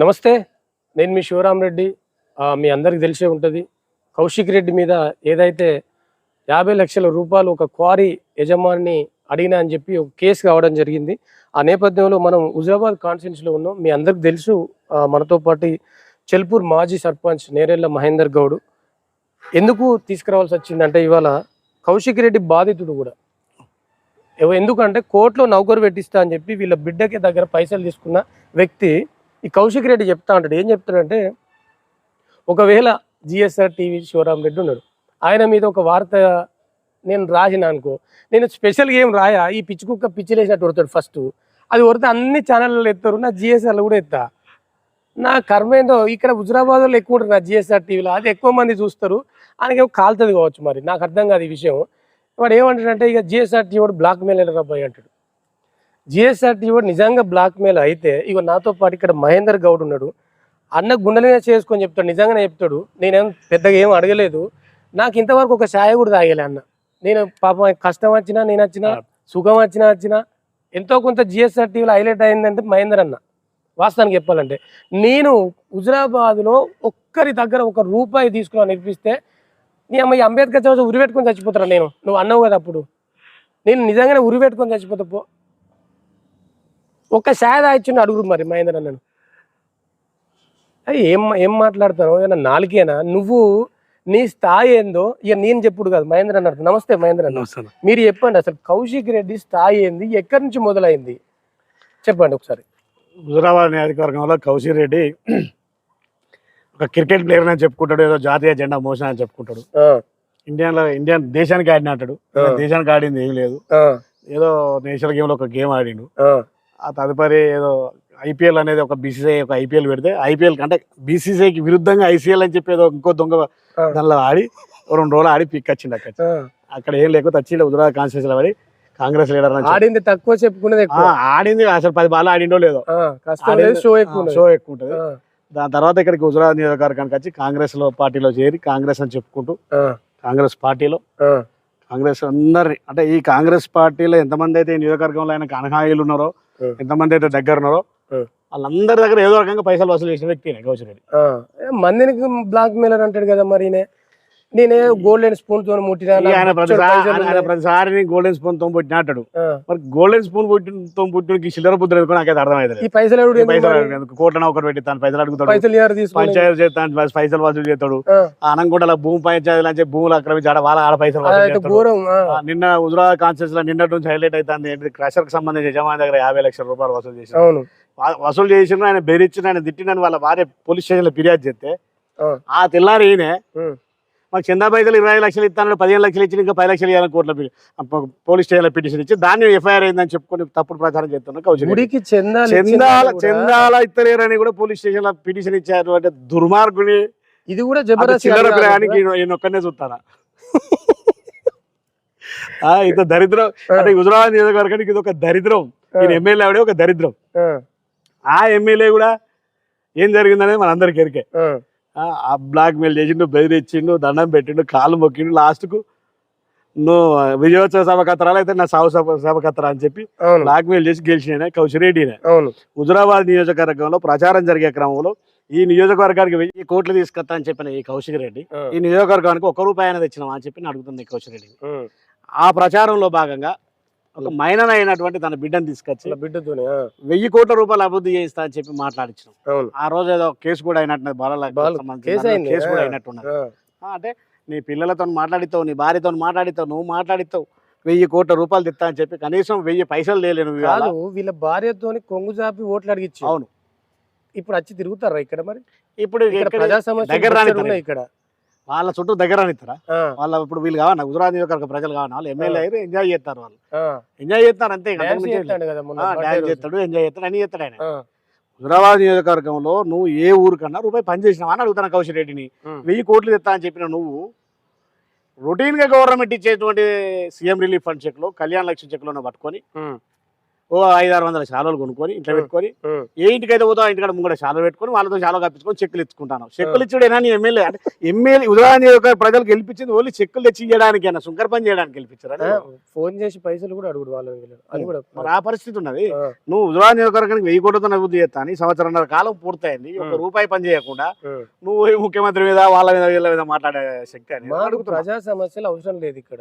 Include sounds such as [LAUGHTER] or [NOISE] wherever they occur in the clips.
నమస్తే నేను మీ శివరాం రెడ్డి. మీ అందరికి తెలిసే ఉంటుంది. కౌశిక్ రెడ్డి మీద ఏదైతే యాభై లక్షల రూపాయలు ఒక క్వారీ యజమాని అడిగినా అని చెప్పి ఒక కేసు కావడం జరిగింది. ఆ నేపథ్యంలో మనం హుజరాబాద్ కాన్స్టిట్యూన్సీలో ఉన్నాం. మీ అందరికి తెలుసు మనతో పాటు చెల్పూర్ మాజీ సర్పంచ్ నేరెళ్ళ మహేందర్ గౌడ్. ఎందుకు తీసుకురావాల్సి వచ్చిందంటే ఇవాళ కౌశిక్ రెడ్డి బాధితుడు కూడా. ఎందుకంటే కోర్టులో నౌకరు పెట్టిస్తా అని చెప్పి వీళ్ళ బిడ్డకి దగ్గర పైసలు తీసుకున్న వ్యక్తి ఈ కౌశిక్ రెడ్డి చెప్తా ఉంటాడు. ఏం చెప్తాడంటే ఒకవేళ జిఎస్ఆర్ టీవీ శివరామ్ రెడ్డి ఉన్నాడు ఆయన మీద ఒక వార్త నేను రాసిన అనుకో నేను స్పెషల్గా ఏం రాయా? ఈ పిచ్చి కుక్క పిచ్చిలేసినట్టు కొడతాడు ఫస్ట్. అది కొడితే అన్ని ఛానళ్ళలో ఎత్తారు నా జిఎస్ఆర్లో కూడా ఎత్తా. నా కర్మ ఏందో ఇక్కడ హుజరాబాద్లో ఎక్కువ ఉంటుంది నా జిఎస్ఆర్ టీవీలో అది ఎక్కువ మంది చూస్తారు. ఆయనకి కాలుతుంది కావచ్చు మరి నాకు అర్థం కాదు ఈ విషయం. వాడు ఏమంటాడంటే ఇక జిఎస్ఆర్ టీవీ వాడు బ్లాక్ మెయిల్ అబ్బాయి అంటాడు. జిఎస్ఆర్ టీవీ వాడు నిజంగా బ్లాక్ మెయిల్ అయితే ఇక నాతో పాటు ఇక్కడ మహేందర్ గౌడ్ ఉన్నాడు. అన్న గుండెల మీద చేసుకొని చెప్తాడు నిజంగానే చెప్తాడు. నేనేం పెద్దగా ఏం అడగలేదు. నాకు ఇంతవరకు ఒక ఛాయ కూడా తాగలే అన్న. నేను పాపం కష్టం వచ్చినా నేను వచ్చినా సుఖం వచ్చినా వచ్చినా ఎంతో కొంత జిఎస్ఆర్ టీవీలో హైలైట్ అయిందంటే మహేందర్ అన్న. వాస్తవానికి చెప్పాలంటే. నేను హుజరాబాద్లో ఒక్కరి దగ్గర ఒక రూపాయి తీసుకున్నా నేర్పిస్తే నీ అమ్మ ఈ అంబేద్కర్ చౌక ఉరి పెట్టుకొని చచ్చిపోతారా నేను? నువ్వు అన్నావు కదా అప్పుడు. నేను నిజంగానే ఉరి పెట్టుకొని చచ్చిపోతా పో. ఒక్క సాయదా ఇచ్చిన అడుగురు మరి మహేందర్ అన్నను. ఏం ఏం మాట్లాడతాను? ఏమన్నా నాలుగేనా? నువ్వు నీ స్థాయి ఏందో ఇక నేను చెప్పుడు కాదు మహేంద్ర అన్నారు నమస్తే మహేంద్ర అన్న. మీరు చెప్పండి అసలు కౌశిక్ రెడ్డి స్థాయి ఏంది? ఎక్కడి నుంచి మొదలైంది? చెప్పండి ఒకసారి. హుజరాబాద్ నియోజకవర్గంలో కౌశిక్ రెడ్డి ఒక క్రికెట్ ప్లేయర్ అని చెప్పుకుంటాడు ఏదో జాతీయ జెండా మోసిన అని చెప్పుకుంటాడు. ఆ, ఇండియన్లో ఇండియన్ దేశానికి ఆడిన అంటాడు. ఆ. దేశానికి ఆడింది ఏం లేదు. ఏదో నేషనల్ గేమ్లో ఒక గేమ్ ఆడిండు. ఆ, తదుపరి ఏదో ఐపీఎల్ అనేది ఒక బీసీసీఐ ఒక ఐపీఎల్ పెడితే ఐపీఎల్ అంటే బీసీసీఐకి విరుద్ధంగా ఐసీఎల్ అని చెప్పి ఏదో ఇంకో దొంగ. దానిలో ఆడి రెండు రోజులు ఆడి పిక్ వచ్చిండు అక్కడ. అక్కడ ఏం లేకపోతే వచ్చి హుజరాబాద్ కాన్స్టిట్యూన్సీలో పడి కాంగ్రెస్ లీడర్ ఆడింది తక్కువ చెప్పుకునేది ఆడింది అసలు పది బాల్ ఆడిండో లేదో షో ఎక్కువ. షో ఎక్కువ ఉంటుంది దాని తర్వాత ఇక్కడికి హుజరాబాద్ నియోజకవర్గానికి వచ్చి కాంగ్రెస్లో పార్టీలో చేరి కాంగ్రెస్ అని చెప్పుకుంటూ కాంగ్రెస్ పార్టీలో కాంగ్రెస్ అందరిని అంటే ఈ కాంగ్రెస్ పార్టీలో ఎంతమంది అయితే ఈ నియోజకవర్గంలో ఆయన కనహాయిలు ఉన్నారో. ఎంతమంది అయితే దగ్గర ఉన్నారో. వాళ్ళందరి దగ్గర ఏదో రకంగా పైసలు వసూలు చేసిన వ్యక్తి కౌశల్ రెడ్డి ఆ. ఏ, మందిని బ్లాక్ మెయిలర్ అంటాడు కదా మరి ఈయన. నేనే గోల్డెన్ స్పూన్తో ముట్టినా నాకు ప్రతిసారి గోల్డెన్ స్పూన్తో పుట్టినట్టాడు ఆ, మరి గోల్డెన్ స్పూన్ పుట్టినతో పుట్టినకి చిల్లర బుద్ధులు ఎందుకు నాకైతే అర్థమైతే ఈ పైసలు ఎవడు ఎందుకు పైసలు మరి? అడుగుతాడు. కోట్ల ఒకటి పెట్టి తాను పైసలు అడుగుతాడు పంచాయతీ చేస్తాను పైసలు వసూలు చేస్తాడు. అనంగుండల భూమి పంచాయతీలు అని భూములు ఆక్రమించి ఆడ వాళ్ళ ఆడ పైసలు నిన్న హుజరాబాద్ కాన్స్టిట్యూన్స్లో నిన్నటి నుంచి హైలైట్ అవుతుంది ఏంటి? క్రషర్కి సంబంధించి యజమాని దగ్గర యాభై లక్షల రూపాయలు వసూలు చేసి వసూలు చేసిన ఆయన బెదిరించిన ఆయన తిట్టినని వాళ్ళ భార్య పోలీస్ స్టేషన్లో ఫిర్యాదు చేస్తే ఆ, తెల్లారి ఈయన మాకు చందా పైసలు ఇరవై లక్షలు ఇస్తాను పదిహేను లక్షలు ఇచ్చి ఇంకా పది లక్షలు ఇవ్వాలని కోర్టులో పోలీస్ స్టేషన్లో పిటిషన్ ఇచ్చి దాన్ని ఎఫ్ఐఆర్ అయిందని చెప్పుకొని తప్పుడు ప్రచారం చేస్తున్నా కౌశల్ రెడ్డి. గుడికి చందాలు చందాల ఇచ్చిన కూడా పోలీస్ స్టేషన్లో పిటిషన్ ఇచ్చారు అంటే దుర్మార్గుని ఇది కూడా చిల్లర ఒక్కనే చూస్తారా? ఆ, ఇంత దరిద్రం. అంటే హుజరాబాద్ నియోజకవర్గానికి ఇది ఒక దరిద్రం. ఈయన ఎమ్మెల్యే ఆవిడే ఒక దరిద్రం. ఆ, ఎమ్మెల్యే కూడా ఏం జరిగిందనేది మన అందరికి ఎరికే ఆ, ఆ, ఆ బ్లాక్ మెయిల్ చేసిండు బెదిరించిండు దండం పెట్టిండు కాళ్ళు మొక్కిండు లాస్ట్కు. నువ్వు విజయోత్సవ సభ కత్తరాలు అయితే నా సాగు సభ సభ కత్తరా అని చెప్పి అవును. బ్లాక్ మెయిల్ చేసి గెలిచిన కౌశిరెడ్డినే హుజరాబాద్ నియోజకవర్గంలో ప్రచారం జరిగే క్రమంలో ఈ నియోజకవర్గానికి వెయ్యి కోట్లు తీసుకొస్తా అని చెప్పిన ఈ కౌశిక్ రెడ్డి ఈ నియోజకవర్గానికి ఒక రూపాయి అనేది తెచ్చినావా అని చెప్పి అడుగుతుంది కౌశిక్ రెడ్డి ఆ ప్రచారంలో భాగంగా ఒక మైనర్ అయినటువంటి తన బిడ్డను తీసుకొచ్చి ఆ, వెయ్యి కోట్ల రూపాయలు అభివృద్ధి చేయిస్తా అని చెప్పి మాట్లాడించినాం అవును. ఆ రోజు ఏదో కేసు కూడా అయినట్టు బాల కేసు కూడా ఆ, అంటే నీ పిల్లలతో మాట్లాడిస్తావు నీ భార్యతో మాట్లాడిస్తావు నువ్వు మాట్లాడిస్తావు వెయ్యి కోట్ల రూపాయలు తెస్తా అని చెప్పి కనీసం వెయ్యి పైసలు లేలేను కాదు వీళ్ళ భార్యతోని కొంగు చాపి ఓట్లు అడిగిచ్చు అవును. ఇప్పుడు వచ్చి తిరుగుతారా ఇక్కడ మరి? ఇప్పుడు దగ్గర ఇక్కడ. వాళ్ళ చుట్టూ దగ్గర అనిస్తారా వాళ్ళ ఇప్పుడు వీళ్ళు కావాలి గుజరాత్ నియోజకవర్గ ప్రజలు కావాలి వాళ్ళు ఎమ్మెల్యే అయ్యారు ఎంజాయ్ చేస్తారు వాళ్ళు. ఎంజాయ్ చేస్తారు అంతే డాన్స్. చేస్తాడు ఎంజాయ్ చేస్తాడు అన్ని చేస్తాడు ఆయన. హుజరాబాద్ నియోజకవర్గంలో నువ్వు ఏ ఊరికన్నా రూపాయి పని చేసినావా అని అడుగుతాను కౌశల్ రెడ్డిని. వెయ్యి కోట్లు తెస్తా అని చెప్పిన నువ్వు రొటీన్గా గవర్నమెంట్ ఇచ్చేటువంటి CM relief fund చెక్లో Kalyana Lakshmi చెక్లో పట్టుకొని ఓ ఐదు ఆరు వందల శాలువలు కొనుక్కొని ఇంట్లో. పెట్టుకొని. ఏ ఇంటికి అయితే పోతావు ఆ ఇంటికాడ ముంగడ శాలువ పెట్టుకొని వాళ్ళతో శాలువ కప్పించుకొని చెక్కులు ఇచ్చుకుంటాను చెక్కులు ఇచ్చుడేనా నీ ఎమ్మెల్యే అంటే ఎమ్మెల్యే ఉదాహరణ ప్రజలకు గెలిపించింది ఓన్లీ చెక్కులు తెచ్చి ఇవ్వడానికి అయినా శుంకర పని చేయడానికి గెలిపించారు ఫోన్ చేసి పైసలు కూడా అడుగుడు. అది కూడా మరి ఆ పరిస్థితి ఉన్నది నువ్వు ఉదాహరణ నియోజకవర్గానికి వెయ్యి కోట్లతో అభివృద్ధి చేస్తాను సంవత్సరంన్నర కాలం పూర్తయింది ఒక. రూపాయి పని చేయకుండా. నువ్వు ముఖ్యమంత్రి మీద వాళ్ళ మీద వీళ్ళ మీద మాట్లాడే శక్తి అని. ప్రజా సమస్యలు అవసరం లేదు ఇక్కడ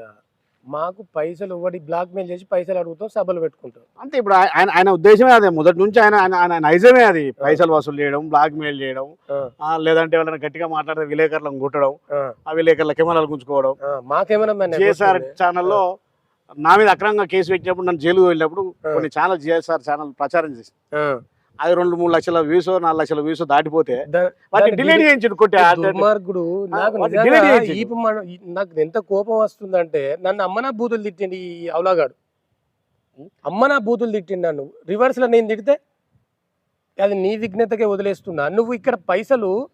మాకు పైసలు ఇవ్వడి బ్లాక్ మెయిల్ చేసి పైసలు అడుగుతాం సభలు పెట్టుకుంటాం. అంతే ఇప్పుడు ఆయన ఆయన ఉద్దేశమే అదే. మొదటి నుంచి ఆయన ఆయన ఆయన నైజమే అది. పైసలు వసూలు చేయడం బ్లాక్ మెయిల్ చేయడం లేదంటే ఎవరైనా గట్టిగా మాట్లాడితే విలేకరులను కొట్టడం ఆ, విలేకరుల కెమెరాలు గుంజుకోవడం. ఆ, మాకేమైనా నెగోషియేట్ ఛానల్లో నా మీద అక్రమంగా కేసు పెట్టినప్పుడు నన్ను జైలుకు వెళ్ళినప్పుడు. కొన్ని ఛానల్ జిఎస్ఆర్ ఛానల్ ప్రచారం చేసి అది రెండు మూడు లక్షల వ్యూస్ నాలుగు లక్షల వ్యూస్ దాటిపోతే వాటిని డిలీట్ కొట్టే ఆ- దుర్మార్గుడు నాకు చేయించు. నాకు ఎంత కోపం వస్తుందంటే నన్ను అమ్మనా బూతులు తిట్టింది ఈ అవలాగాడు అమ్మనా బూతులు తిట్టిండు నన్ను. రివర్స్లో నేను తిడితే అది నీ విఘ్నతకే వదిలేస్తున్నా. నువ్వు ఇక్కడ పైసలు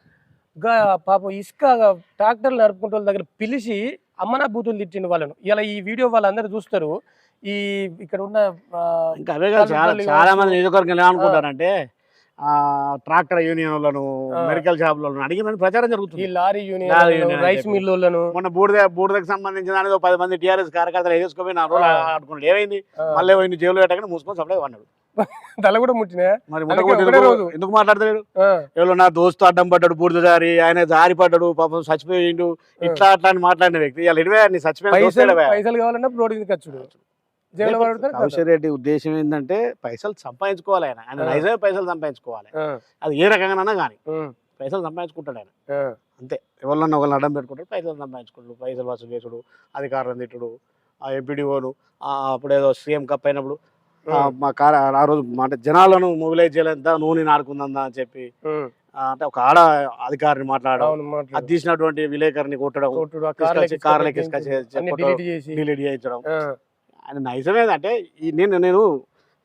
పాపం ఇసుక ట్రాక్టర్లు నడుపుకుంటే వాళ్ళ దగ్గర పిలిచి అమ్మనా బూతులు తిట్టిండు వాళ్ళను. ఇలా ఈ వీడియో వాళ్ళందరూ చూస్తారు. ఈ ఇక్కడ ఉన్న ఇంకా అవే కాదు చాలా చాలా మంది. నియోజకవర్గం ఏమనుకుంటారంటే ఆ ట్రాక్టర్ యూనియన్లను. మెడికల్ షాపులను అడిగిన ప్రచారం జరుగుతుంది. Lorry lorry union rice. మిల్లులను. మొన్న బూడిద బూడిదకు సంబంధించిన దాని పది మంది టీఆర్ఎస్ కార్యకర్తలు వేసుకొని నా రోజులు ఆ. ఆడుకున్నాడు. ఏమైంది? మళ్ళీ పోయి జైలు పెట్టగానే మూసుకొని సపడే అన్నాడు [LAUGHS] తల కూడా ముట్టినా మరి ఎందుకు- రోజు. ఆ, ఎవరో నా దోస్తు అడ్డం పడ్డాడు బూడిద జారి ఆయన జారి పడ్డాడు పాపం చచ్చిపోయిండు. ఇట్లా అట్లా అని మాట్లాడిన వ్యక్తి. ఇలా ఇరవై నీ చచ్చిపోయిన పైసలు దోస్తుడే పైసలు కావాలన్నా రోడ్డు మీద ఖర్చుడు జైలు రెడ్డి ఉద్దేశం ఏంటంటే పైసలు సంపాదించుకోవాలి ఆయన. ఆయన. నైజమే పైసలు సంపాదించుకోవాలి. అది ఏ రకంగానైనా కానీ పైసలు సంపాదించుకుంటాడు ఆయన. అంతే. ఎవరినన్నా ఒకరిని అడ్డం పెట్టుకుంటాడు పైసలు సంపాదించుకుంటాడు. పైసలు వసూలు చేసుడు అధికారులను తిట్టుడు ఆ ఎంపీడీఓను అప్పుడు ఏదో సీఎం కప్ అయినప్పుడు మా కార ఆ రోజు అంటే జనాలను మొబిలైజ్ చేయలేదా నూనె నాడుకుందా అని చెప్పి అంటే ఒక ఆడ అధికారిని మాట్లాడడం. అది తీసినటువంటి విలేకరిని కొట్టడం కార్లకి డిలీట్ చేయించడం. ఆయన నైజమే అంటే ఈ నేను నేను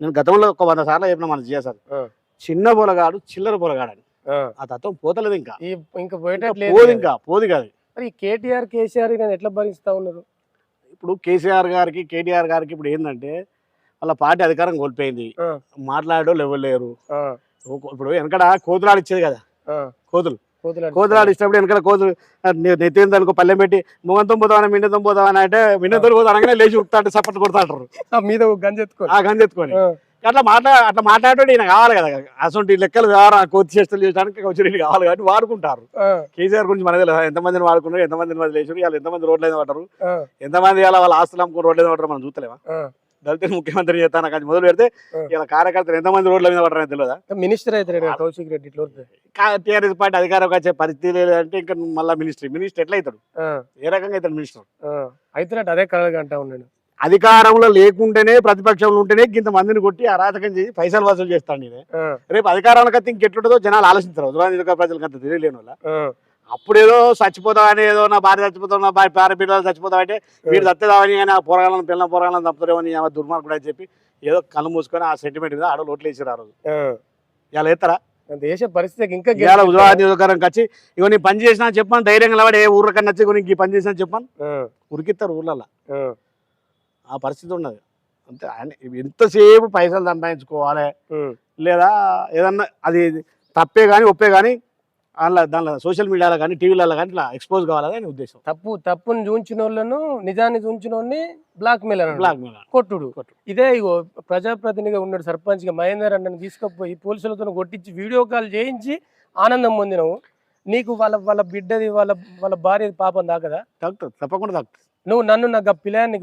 నేను గతంలో ఒక వంద సార్లు చెప్పిన మన జిఎస్ఆర్ ఆ. చిన్న పొలగాడు చిల్లర పొలగాడు అని ఆ. తత్వం పోతలేదు ఇంకా. ఇంకా పోదు ఇంకా పోదు కాదు మరి కేటీఆర్ కేసీఆర్ నేను ఎట్లా భరిస్తా ఉన్నారు? ఇప్పుడు కేసీఆర్ గారికి కేటీఆర్ గారికి ఇప్పుడు ఏంటంటే వాళ్ళ పార్టీ అధికారం కోల్పోయింది. ఆ, మాట్లాడో ఎవరు లేరు. ఇప్పుడు వెనకడ కోతులాడు ఇచ్చేది కదా కోతులు. కోతులాడు. ఇచ్చినప్పుడు వెనకాల కోతులు నెత్తిన అనుకో పల్లెం పెట్టి మొగంతో పోతావని మిండతో పోతావని అంటే మిండతో పోతా అనగానే లేచి ఉత్తాంటే సపోర్ట్ కొడతాంటారు ఆ మీద ఒక గంజ ఎత్తుకో ఆ గంజ ఎత్తుకొని. ఆ, అట్లా మాట్లా అట్లా మాట్లాడే ఈయన కావాలి కదా. అసలు లెక్కలు వ్యవహారం కోతి చేష్టలు చేయడానికి కావాలి కాబట్టి వాడుకుంటారు. కేసీఆర్ గురించి మనది ఎంతమందిని వాడుకున్నారు ఎంతమందిని వదిలేసారు వాళ్ళు ఎంతమంది రోడ్లు మీద పడ్డారు ఎంతమంది వాళ్ళ ఆస్తులు అమ్ముకుని రోడ్ల మీద పడ్డారు మనం చూస్తలేమా? ఆ. దళితులు ముఖ్యమంత్రి చేస్తాను కానీ మొదలు పెడితే. ఇలా కార్యకర్తలు ఎంతమంది రోడ్ల మీద పడ్డారని తెలియదా? మినిస్టర్ అవుతాడు కౌశిక్ రెడ్డి. టీఆర్ఎస్ పార్టీ అధికారం వచ్చే పరిస్థితి లేదంటే ఇంకా మళ్ళీ మినిస్ట్రీ. మినిస్టర్ ఎట్లా అవుతాడు ఏ రకంగా అవుతాడు మినిస్టర్. అయితేనట్టు అదే కలగా అంటా ఉన్నాడు. అధికారంలో లేకుంటేనే ప్రతిపక్షంలో ఉంటేనే ఇంత మందిని కొట్టి అరాచకం చేసి పైసలు వసూలు చేస్తాను నేను రేపు అధికారంలోకి వస్తే ఇంకెట్లుంటుందో జనాలు ఆలోచించరు. ప్రజలకు అంత తెలియలేని వాళ్ళ. ఆ, అప్పుడేదో చచ్చిపోతామని ఏదో నా భార్య చచ్చిపోతాం నా భార్య భార్య పిల్లలు చచ్చిపోతామంటే వీడు చత్తదామని కానీ ఆ పోరగాలను పిల్లల పోరగాలను తప్పుతారేమని దుర్మార్గుడు అని చెప్పి ఏదో కళ్ళు మూసుకొని ఆ సెంటిమెంట్ మీద ఆడలు ఓట్లు వేసారు ఆ రోజు. ఇలా ఎత్తరా? దేశ పరిస్థితి ఇంకా ఇవాళ ఉదాహరణ నియోజకవర్గం వచ్చి ఇగో నీ పని చేసినా చెప్పాను ధైర్యంగా నిలబడి ఏ ఊర్లకన్నా వచ్చి ఇగో నీకు ఈ పని చేసినా చెప్పాను. ఉరికిస్తారు ఊర్లలో ఆ, పరిస్థితి ఉన్నది. అంతే ఆయన ఎంతసేపు పైసలు సంపాదించుకోవాలి. లేదా ఏదన్నా అది తప్పే కానీ ఒప్పే కానీ అందులో దానిలో సోషల్ మీడియాలో కానీ టీవీలలో కానీ ఇట్లా ఎక్స్పోజ్ కావాలని ఉద్దేశం. తప్పు తప్పుని చూంచిన వాళ్ళను నిజాన్ని చూంచిన వాళ్ళని బ్లాక్ మెయిల్ బ్లాక్ మెయిల్ కొట్టుడు. ఇదే ఇగో ప్రజాప్రతినిధిగా ఉన్నాడు సర్పంచ్గా మహేందర్ అన్నని తీసుకుపోయి పోలీసులతో కొట్టించి వీడియో కాల్ చేయించి ఆనందం పొందినవు. నీకు వాళ్ళ వాళ్ళ బిడ్డది వాళ్ళ వాళ్ళ భార్య పాపం దాకదా తగ్గుతుంది తప్పకుండా తగ్గుతుంది నువ్వు నన్ను నాకు ఆ పిల్లాన్ని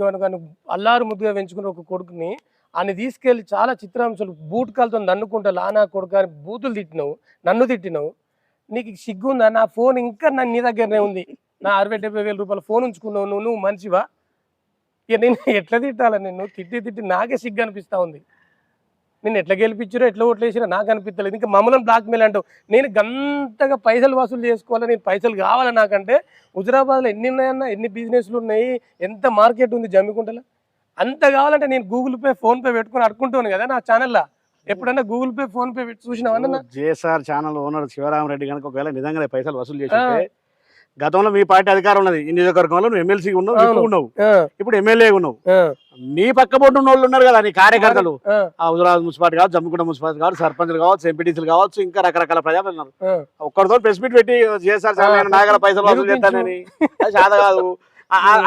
అల్లారు ముద్దుగా పెంచుకున్న ఒక కొడుకుని ఆయన తీసుకెళ్ళి చాలా చిత్రాంశాలు బూట్ కాలుతో నన్నుకుంటా లానా కొడుకు అని బూతులు తిట్టినావు నన్ను తిట్టినావు. నీకు సిగ్గుందా? నా ఫోన్ ఇంకా నా నీ దగ్గరనే ఉంది. నా అరవై డెబ్బై వేల రూపాయల ఫోన్ ఉంచుకున్నావు. నువ్వు నువ్వు మంచివా? ఇక నేను ఎట్లా తిట్టాలా నేను తిట్టి తిట్టి నాకే సిగ్గు అనిపిస్తా ఉంది. నేను ఎట్లా గెలిపించారో ఎట్లా ఓట్లు వేసినా నాకు అనిపించలేదు ఇంకా మమ్మల్ని బ్లాక్మెయిల్ అంటావు. నేను గంతగా పైసలు వసూలు చేసుకోవాలి? నేను పైసలు కావాలి నాకంటే? హుజరాబాద్లో ఎన్ని ఉన్నాయన్నా? ఎన్ని బిజినెస్లు ఉన్నాయి? ఎంత మార్కెట్ ఉంది? జమ్మికుంటలో? అంత కావాలంటే నేను గూగుల్ పే ఫోన్పే పెట్టుకుని పెట్టుకొని అడుకుంటాను కదా నా ఛానల్లో? ఎప్పుడన్నా గూగుల్ పే ఫోన్ పే చూసినావన్నా జేఎస్ఆర్ ఛానల్ ఓనర్ శివరామరెడ్డి కనుక ఒకవేళ నిజంగా పైసలు వసూలు చేసి గతంలో మీ పార్టీ అధికారం ఉన్నది. ఈ నియోజకవర్గంలో నువ్వు ఎమ్మెల్సీ ఉన్నావు ఉన్నావు. ఇప్పుడు ఎమ్మెల్యే ఉన్నావు. నీ పక్క పొట్టు ఉన్న వాళ్ళు ఉన్నారు కదా నీ కార్యకర్తలు. హుజరాబాద్ మున్సిపాలిటీ కావచ్చు జమ్మికుంట మున్సిపాలిటీ కావచ్చు సర్పంచ్లు కావచ్చు ఎంపీటీసీలు కావచ్చు ఇంకా రకరకాల ప్రజలు ఉన్నారు. ఒక్కరితో ప్రెస్ మీట్ పెట్టి నేను నాగల పైసలు వసూలు. చేస్తానని. అది కాదు. [LAUGHS]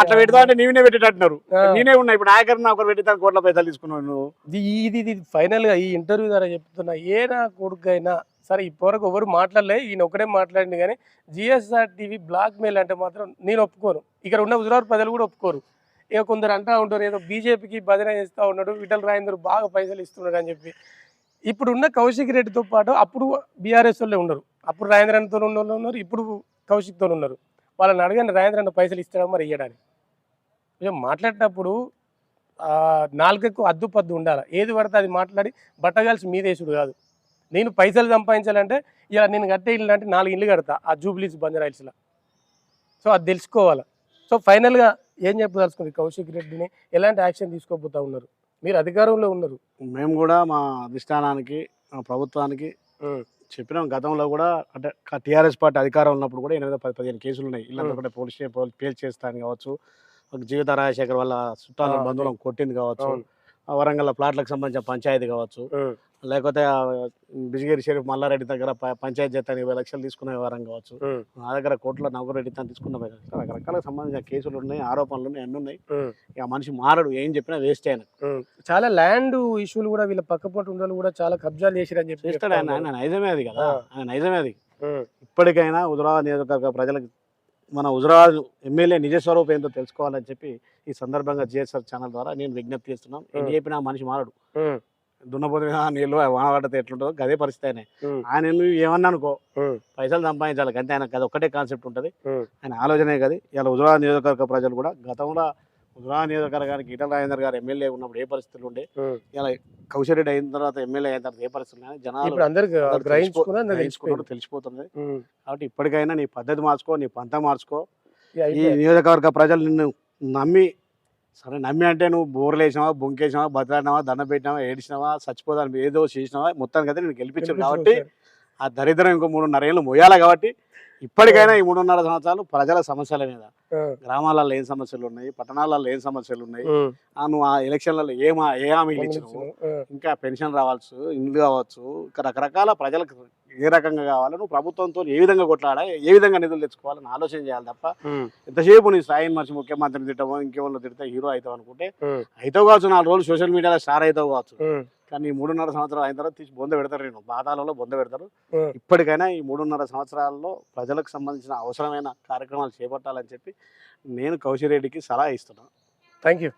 అట్లా పెడతా అంటే నీవే పెట్టేటట్టున్నారు. నేనే ఉన్నా ఇప్పుడు నాయకర్ ఒకరు పెట్టిస్తాను కోట్ల పైసలు తీసుకున్నావు నువ్వు. ఇది ఇది ఫైనల్గా ఈ ఇంటర్వ్యూ ద్వారా చెప్తున్నా ఏ నా కొడుకైనా సరే ఇప్పటివరకు ఎవరు మాట్లాడలే ఈయన ఒకటే మాట్లాడింది కానీ జిఎస్ఆర్ టీవీ బ్లాక్ మెయిల్ అంటే మాత్రం నేను ఒప్పుకోను. ఇక్కడ ఉన్న హుజరాబాద్ ప్రజలు కూడా ఒప్పుకోరు. ఇక కొందరు అంటా ఉంటారు ఏదో బీజేపీకి భజన చేస్తూ ఉన్నాడు విఠల్ రాజేందర్ బాగా పైసలు ఇస్తున్నాడు అని చెప్పి. ఇప్పుడు ఉన్న కౌశిక్ రెడ్డితో పాటు అప్పుడు బీఆర్ఎస్ వాళ్ళే ఉన్నారు అప్పుడు రాజేంద్రన్తో ఉన్న వాళ్ళు ఉన్నారు ఇప్పుడు కౌశిక్తో ఉన్నారు. వాళ్ళని అడగండి రాజేంద్ర అన్న పైసలు ఇస్తాడా మరి ఇయ్యడానికి. కొంచెం మాట్లాడేటప్పుడు ఆ, నాలుకకు అద్దు పద్దు ఉండాలి? ఏది పడితే అది మాట్లాడి బట్టగాల్సి మీదేసుడు కాదు. నేను పైసలు సంపాదించాలంటే ఇలా నేను కట్టే ఇల్లు అంటే నాలుగు ఇల్లు కడతా ఆ జూబ్లీస్ బంజరాయిల్స్లో సో అది తెలుసుకోవాలి? సో ఫైనల్గా ఏం చెప్పదలుచుకుంది కౌశిక్ రెడ్డిని? ఎలాంటి యాక్షన్ తీసుకోబోతా ఉన్నారు? మీరు అధికారంలో ఉన్నారు. మేము కూడా మా అధిష్టానానికి మా ప్రభుత్వానికి చెప్పినాం. గతంలో కూడా అంటే టీఆర్ఎస్ పార్టీ అధికారం ఉన్నప్పుడు కూడా ఎనిమిది పది పదిహేను కేసులు ఉన్నాయి ఇల్లంతా. కూడా పోలీస్ పేల్ చేస్తాను కావచ్చు. జీవిత రాజశేఖర్ వల్ల చుట్టాల బంధువులను కొట్టింది కావచ్చు. వరంగల్ ప్లాట్లకు సంబంధించిన పంచాయతీ కావచ్చు. లేకపోతే బిజిగిరి షరీఫ్ మల్లారెడ్డి దగ్గర పంచాయతీ చేస్తాను ఇరవై లక్షలు తీసుకునే వ్యవహారం కావచ్చు. నా దగ్గర కోర్టులో నవ్వు రెడ్డి తను తీసుకున్న. రకరకాల సంబంధించిన కేసులు ఉన్నాయి ఆరోపణలు ఉన్నాయి అన్నీ ఉన్నాయి. ఇక మనిషి మారడు ఏం చెప్పినా వేస్ట్ అయిన చాలా ల్యాండ్ ఇష్యూలు కూడా వీళ్ళ పక్కపట్టు ఉండాలి కూడా చాలా కబ్జాలు చేసిరని చెప్పి చేస్తాడు ఆయన. ఆయన నైజమే అది కదా. ఆయన నైజమే అది. ఇప్పటికైనా హుజరాబాద్ నియోజకవర్గ ప్రజలకు మన హుజరాబాద్ ఎమ్మెల్యే నిజ స్వరూపం ఏంటో తెలుసుకోవాలని చెప్పి ఈ సందర్భంగా జిఎస్ఆర్ ఛానల్ ద్వారా నేను విజ్ఞప్తి చేస్తున్నాను ఎన్ని ఉం. చెప్పినా మనిషి మారడు ఉం. దున్నపోతు మీద నీళ్ళు వాన పడితే ఎట్లుంటుందో గదే పరిస్థితి ఆయన. ఆయన నువ్వు ఏమన్నా అనుకో. పైసలు సంపాదించాలి అంతే ఆయన అది ఒక్కటే కాన్సెప్ట్ ఉంటుంది. ఆయన ఆలోచనే కదా ఇలా హుజరాబాద్ నియోజకవర్గ ప్రజలు కూడా గతంలో హుజరాబాద్ నియోజకవర్గానికి ఈటల రాజేందర్ గారు ఎమ్మెల్యే ఉన్నప్పుడు ఏ పరిస్థితులు ఉండే. ఇలా కౌశరెడ్డి అయిన తర్వాత ఎమ్మెల్యే అయిన తర్వాత ఏ పరిస్థితులు ఉన్నాయి? జనాలు అందరికి తెలిసిపోతుంది. కాబట్టి ఇప్పటికైనా నీ పద్ధతి మార్చుకో నీ పంత మార్చుకో. ఈ. నియోజకవర్గ ప్రజలు నిన్ను నమ్మి సరే నమ్మి అంటే నువ్వు బోర్లు వేసినావా బొంకేసినావా బతలాడినావా దండ పెట్టినావా ఏడిచినావా చచ్చిపోదాని ఏదో చేసినావా మొత్తానికి అయితే నేను గెలిపించాను కాబట్టి ఆ దరిద్రం ఇంకో మూడున్నర ఏళ్ళు మొయ్యాలి కాబట్టి ఇప్పటికైనా ఈ మూడున్నర సంవత్సరాలు ప్రజల సమస్యల మీద. గ్రామాలలో ఏం సమస్యలు ఉన్నాయి పట్టణాలలో ఏం సమస్యలు ఉన్నాయి నువ్వు ఆ ఎలక్షన్లలో ఏం ఏ హామీలు ఇచ్చినావు. ఇంకా పెన్షన్ రావచ్చు ఇండ్లు కావచ్చు ఇంకా రకరకాల ప్రజలకు ఏ రకంగా కావాలి నువ్వు ప్రభుత్వంతో ఏ విధంగా కొట్లాడా ఏ విధంగా నిధులు తెచ్చుకోవాలని ఆలోచన చేయాలి తప్ప. ఎంతసేపు నీ స్థాయిని మర్చి ముఖ్యమంత్రిని తిట్టమో ఇంకేమో తిడితే హీరో అవుతావు అనుకుంటే. అవుతావు కావచ్చు నాలుగు రోజులు సోషల్ మీడియాలో స్టార్ అవుతావు కావచ్చు. కానీ ఈ మూడున్నర సంవత్సరాలు అయిన తర్వాత తీసి బొంద పెడతారు నేను. పాతాలలో బొంద పెడతారు. ఇప్పటికైనా ఈ మూడున్నర సంవత్సరాల్లో ప్రజలకు సంబంధించిన అవసరమైన కార్యక్రమాలు చేపట్టాలని చెప్పి నేను కౌశిరెడ్డికి సలహా ఇస్తున్నాను. Thank you